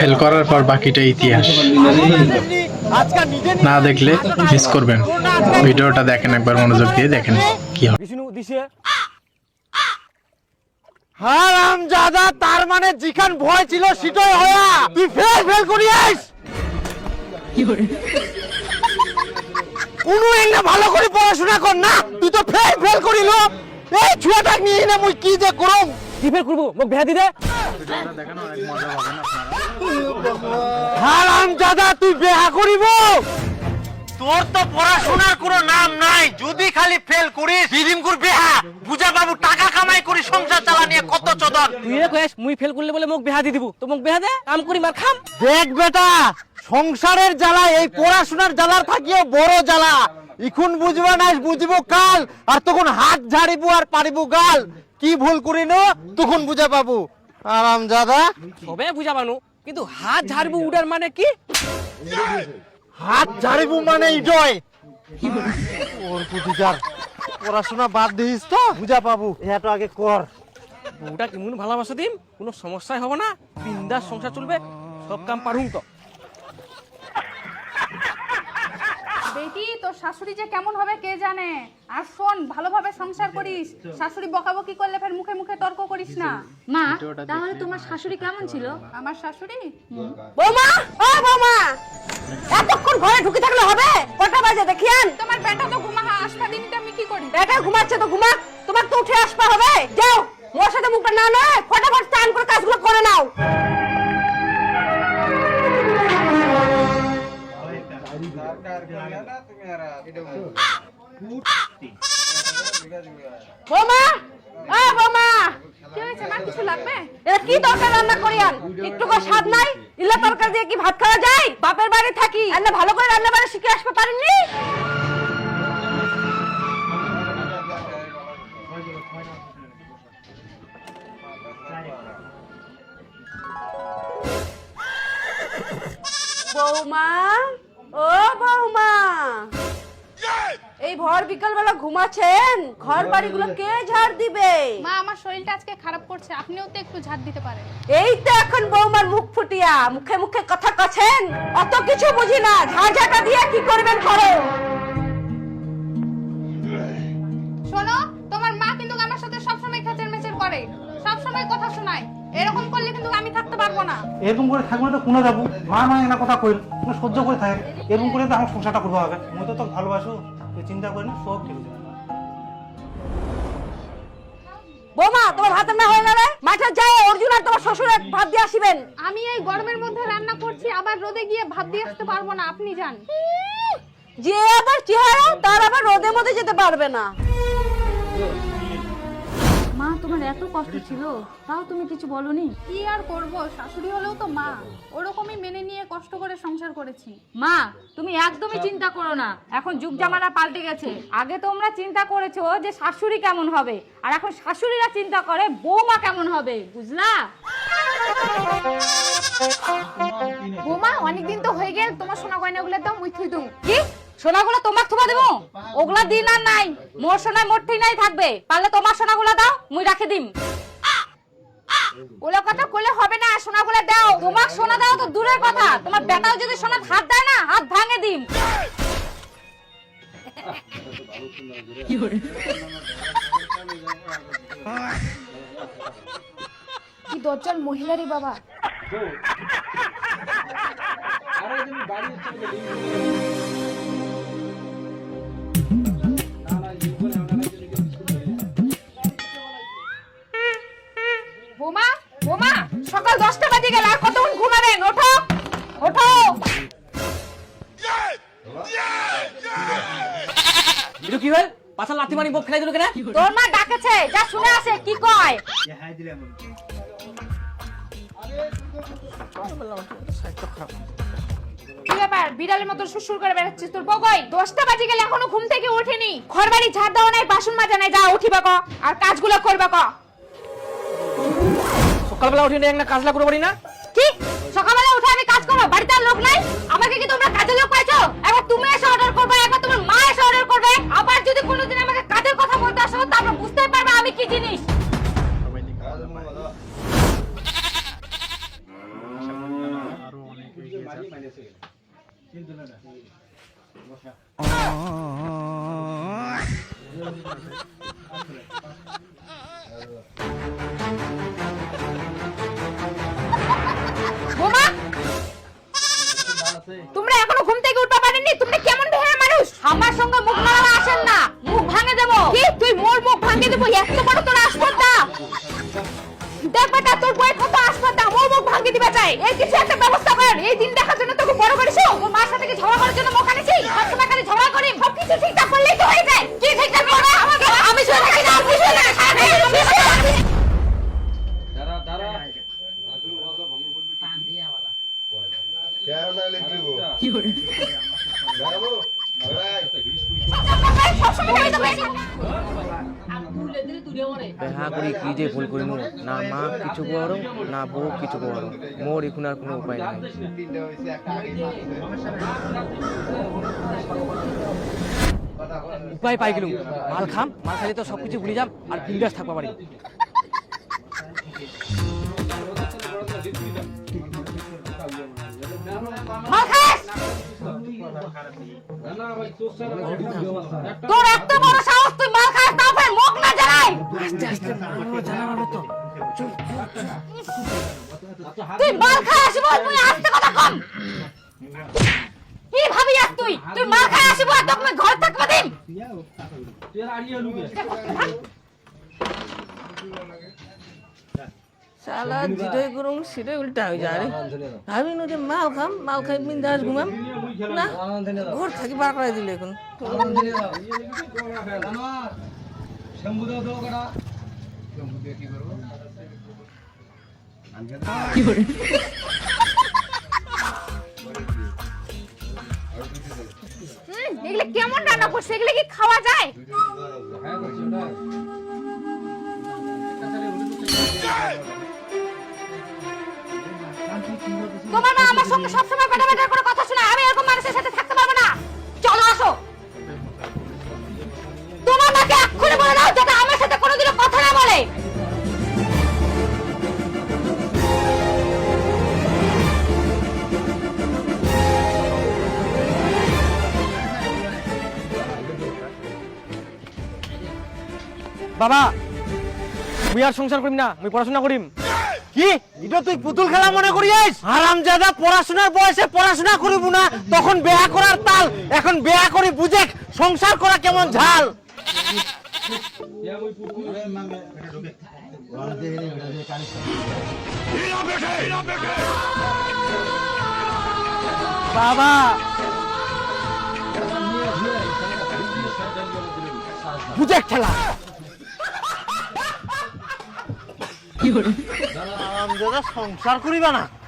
Fail করার পর বাকিটা ইতিহাস। না দেখলে মিস করবেন। ভিডিওটা দেখেন একবার মনোযোগ দিয়ে দেখেন কি হয়। হারাম জাদা তার মানে যেখান ভয় ছিল সেটাই হয়া। তুই ফেল ফেল করিস কোনো একটা ভালো করে পড়াশোনা কর না। তুই তো ফেল ফেল করিল। এই ছুয়াটা নিয়ে না মুই কি যে করম? কি ফেল করব? মোক ভেয়া দি দে। হারাম জাদা তুই বেহা করিব? তোর তো পড়াশোনার কোনো নাম নাই। যদি খালি ফেল করিস বিদিমকুর বেহা বুঝা বাবু টাকা কামাই করি সংসার চালা নিয়ে কত চদন তুই এ কয়েস মুই ফেল করলে বলে মোক বেহা দি দিব। তো মোক বেহা দে কাম করি মার খাম। দেখ বেটা সংসারের জ্বালা এই পড়াশোনার জ্বালার থাকিও বড় জ্বালা। ইখুন বুঝবা না বুঝব কাল আর তখন হাত ঝাড়িবো আর পারিব গাল। কি ভুল করিনো তখন বুঝা পাবো আরাম দাদা। সবে বুঝা মানু কিন্তু হাত ঝাড়বু উডার মানে কি? হাত ঝাড়বু মানে ইডয়। ওর পুতিকার পড়াশোনা বাদ দিস তো বুঝা পাবো। এটা আগে কর। বউটা কেমন ভালোবাসা দিম? কোনো সমস্যাই হবে না। বিন্দাস সংসার চলবে সব কাম পারুম তো বেটি তোর শাশুড়ি যে কেমন হবে কে জানে? আর শোন ভালোভাবে সংসার করিস। শাশুড়ি বকাবকি করলে ফের মুখে মুখে তর্ক করিস না। মা তাহলে তোমার শাশুড়ি কেমন ছিল? আমার শাশুড়ি? বৌমা ও বৌমা! এতক্ষণ ঘরে ঢুকে থাকলে হবে? কটা বাজে? দেখিয়ান তোমার বেটা তো ঘুমা আসবা দিনটা আমি কি করি? বেটা ঘুমাচ্ছে তো ঘুমা। তোমার তো উঠে আসতে হবে। যাও মোর সাথে মুখটা না নয় ফটাফট স্নান করে কাজগুলো করে নাও। বৌমা! ও বৌমা! কি হয়েছে? মা কিছু লাগবে? এটা কি তরকারি রান্না করিয়ান একটু কো স্বাদ নাই? ইল্লা তরকারি দিয়ে কি ভাত খাওয়া যায়? বাপের বাড়ি থাকি। এনে ভালো করে রান্না বাড়ি শিখে আসতে পারেননি? বৌমা! এই ভর বিকাল বেলা ঘুমাচ্ছেন? ঘর বাড়িগুলো কে ঝাড় দিবে? মা আমার শরীরটা আজকে খারাপ করছে আপনিও তো একটু ঝাড় দিতে পারেন। এই তো এখন বৌমার মুখ ফুটিয়া মুখে মুখে কথা কছেন? অত কিছু বুঝি না ঝাঁঝাটা দিয়ে কি করবেন করো শোনো তোমার মা কিন্তু আমার সাথে সবসময় খেচের মেচের করে সবসময় কথা শোনায়। এরকম করলে কিন্তু আমি থাকতে পারব না। এরকম করে থাকব না তো কোনে যাব? মা মা একটা কথা কইল সহ্য করে থাকে। এরকম করে তো আমার সংসারটা করব হবে। মুই তো তোকে ভালোবাসো। তুই চিন্তা করেন না সব ঠিক হয়ে যাবে। বৌমা তোমার ভাত না হয়ে গেলে মাঠে যায় অর্জুন আর তোমার শ্বশুরের ভাত দিয়ে আসিবেন। আমি এই গরমের মধ্যে রান্না করছি আবার রোদে গিয়ে ভাত দিয়ে আসতে পারব না আপনি যান। যে আবার চেহারা তার আবার রোদের মধ্যে যেতে পারবে না। মা তোমার এত কষ্ট ছিল তাও তুমি কিছু বলনি? কি আর করব? শাশুড়ি হলেও তো মা। ওরকমই মেনে নিয়ে কষ্ট করে সংসার করেছি। মা তুমি একদমই চিন্তা করো না। এখন যুগ জামানা পাল্টে গেছে। আগে তোমরা চিন্তা করেছ যে শাশুড়ি কেমন হবে আর এখন শাশুড়িরা চিন্তা করে বৌমা কেমন হবে বুঝলা? বৌমা অনেকদিন তো হয়ে গেল তোমার সোনা গয়নাগুলোর দাম উই থুই দুম। কি? সোনাগুলো তোমার থুবা দেবো ওগুলা দিন আর নাই। মোর সোনায় মোটটি নাই থাকবে। পারলে তোমার সোনাগুলো দাও মুই রাখে দিম। ওগুলো কথা কইলে হবে না সোনাগুলো দাও। তোমার সোনা দাও তো দূরের কথা। তোমার বেটাও যদি সোনা হাত দেয় না হাত ভাঙে দিম। কি দজ্জাল মহিলারই বাবা। বোমা বোমা সকাল দশটা বাজে গেল আর কতক্ষণ ঘুমাবেন? ওঠো ওঠো। এটা কি হল পাছা লাথি মারি বক খেলাই দিল কেন? তোর মা ডাকেছে যা শুনে আসে কি কয়? কি ব্যাপার? বিড়ালের মতো সুসুর করে বেড়াচ্ছিস তোর? বগই দশটা বাজে গেলে এখনও ঘুম থেকে ওঠেনি। ঘর বাড়ি ঝাড় দেওয়া নাই বাসন মাজা নাই যা উঠিবা ক আর কাজগুলো করবা ক সকালবেলা উঠে একটা কাজলা করে পারি না? কি? সকালবেলা উঠে আমি কাজ করব? বাড়িতে আর লোক নাই? আমাকে কি তোমরা কাজের লোক পাইছো? একবার তুমি এসে অর্ডার করবে একবার তোমার মা এসে অর্ডার করবে। আবার যদি কোনোদিন আমাকে কাজের কথা বলতে আসো তারপর বুঝতে পারবে আমি কি জিনিস। বোমা তোমরা এখনও ঘুম থেকে উঠতে পারেননি? তোমরা কেমন বেহায়া মানুষ? আমার সঙ্গে মুখ নাড়ানো আসেন না। মুখ ভাঙে দেবো। কি? তুই মোর মুখ ভাঙে দেবো? এত বড় তোর আসপর্দা। দেখ বেটা তোর বই কত আসপর্দা। মোর মুখ ভাঙে দিবা চাই এই কিছু একটা ব্যবস্থা কর। এই দিন দেখার জন্য তোকে বড় করেছ। তোর মার সাথে কি ঝগড়া করার জন্য মুখ আনেছি? সবসময় খালি ঝগড়া করি। সব কিছু ঠিকঠাক করলেই তো হয়ে যায়। কি ঠিকঠাক করবে? আমি শুয়ে থাকি না। আমি শুয়ে থাকি আমি শুয়ে থাকি। সবসময় আমি তো বেশি কি যে ভুল করিনু না মা কিছু করো, না বউ কিছু করো। মোর এখন আর কোনো উপায় নাই। উপায় পাই গেলুম। মাল খাম, মাল খালি তো সবকিছু ভুলে যাম, আর বিন্দাস থাকবা পারি তোর এত বড় সাহস তুই মাল খাস তারপরে মুখ না জ্বালাই তুই মাল খাই আসিব তুই আস্তে কথা কম! কি ভাবি আস তুই তুই মাল খাই আসিব আর তোকে ঘর থাকবা দিন শালা যেটাই করুম সেটাই উল্টা হয়ে যায় রে। ভাবি যে মাল খাম মাল খাই বিন্দাস ঘুমাম। না ঘর থাকি বার করাই দিলে এখন। এগুলো কেমন রান্না করছে? এগুলো কি খাওয়া যায়? তোমার মা আমার সঙ্গে সবসময় বেটা বেটা করে কথা শোনায়, আমি এরকম মানুষের সাথে থাকতে পারব না। চলো, আসো। তোমার মাকে এক্ষুনি বলে দাও, যাতে আমার সাথে কোনোদিনও কথা না বলে। বাবা, মুই আর সংসার করিম না, মুই পড়াশোনা করিম। কি? এটা তুই পুতুল খেলা মনে করিস আরাম জাদা পড়াশোনার বয়সে পড়াশোনা করিব না, তখন বেয়া করার তাল। এখন বেয়া করে বুঝে সংসার করা কেমন ঝাল। বাবা। বুঝে খেলা আরাম জাদা সংসার করিবা না